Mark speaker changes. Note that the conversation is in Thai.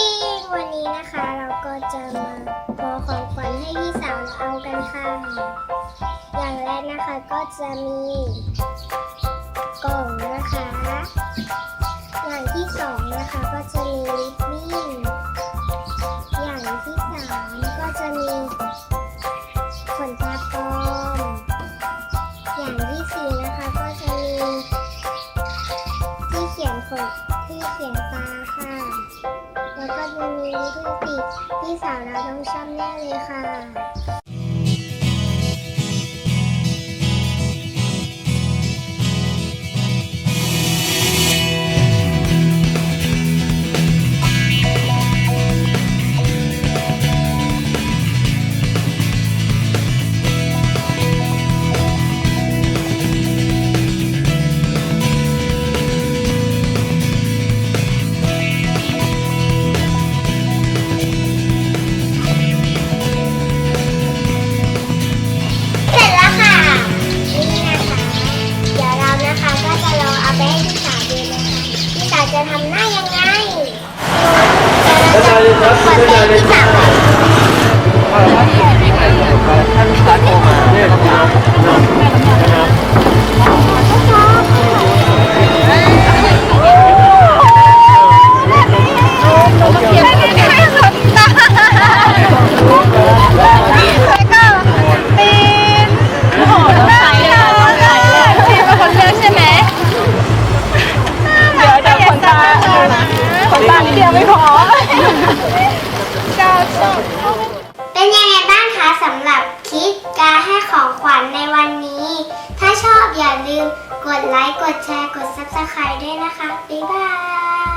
Speaker 1: ปิ้งวันนี้นะคะ เราก็จะมาขอของขวัญให้พี่สาวเราเอากันค่ะ อย่างแรกนะคะก็จะมีกล่องนะคะ อย่างที่สองนะคะก็จะมีลิปบิ้นอย่างที่สามก็จะมีขนตาปลอมอย่างที่สี่นะคะก็จะมีที่เขียนขนที่เขียน ก็จะมีลิปสติกที่สาวเราต้องชอบแน่เลยค่ะ จะทำหน้ายังไงเดี๋ยวเราจะกดให้พี่สาว
Speaker 2: นิดเดียวไม่พอ
Speaker 1: เป็นยังไงบ้างคะสำหรับคลิปการให้ของขวัญในวันนี้ ถ้าชอบอย่าลืมกดไลค์ กดแชร์ กด subscribe ด้วยนะคะ บ๊ายบาย